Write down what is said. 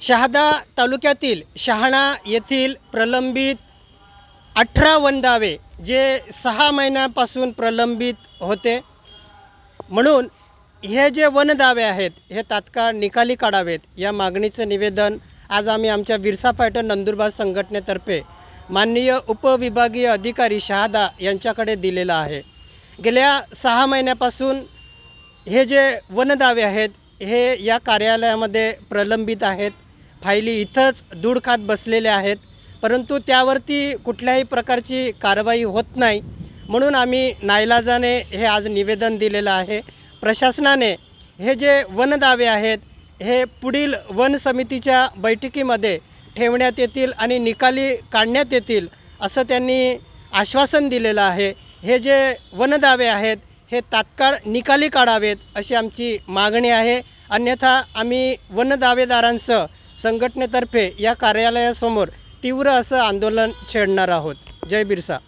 शहादा तालुक्यातील शहाणा येथील प्रलंबित अठरा वनदावे जे सहा महिन्यापासून प्रलंबित होते. म्हणून हे जे वनदावे आहेत हे तात्काळ निकाली काढावेत. या मागणीचं निवेदन आज आम्ही आमच्या विरसा पॅटर्न नंदुरबार संघटनेतर्फे माननीय उपविभागीय अधिकारी शहादा यांच्याकडे दिलेलं आहे. गेल्या सहा महिन्यापासून हे जे वनदावे आहेत हे या कार्यालयामध्ये प्रलंबित आहेत. फायली इथंच दूड खात बसलेल्या आहेत परंतु त्यावरती कुठल्याही प्रकारची कारवाई होत नाही. म्हणून आम्ही नाईलाजाने हे आज निवेदन दिलेलं आहे. प्रशासनाने हे जे वनदावे आहेत हे पुढील वन समितीच्या बैठकीमध्ये ठेवण्यात येतील आणि निकाली काढण्यात येतील असं त्यांनी आश्वासन दिलेलं आहे. हे जे वनदावे आहेत हे तात्काळ निकाली काढावेत अशी आमची मागणी आहे. अन्यथा आम्ही वनदावेदारांसह संघटनेतर्फे या कार्यालयासमोर तीव्र असं आंदोलन छेडणार आहोत. जय बिरसा.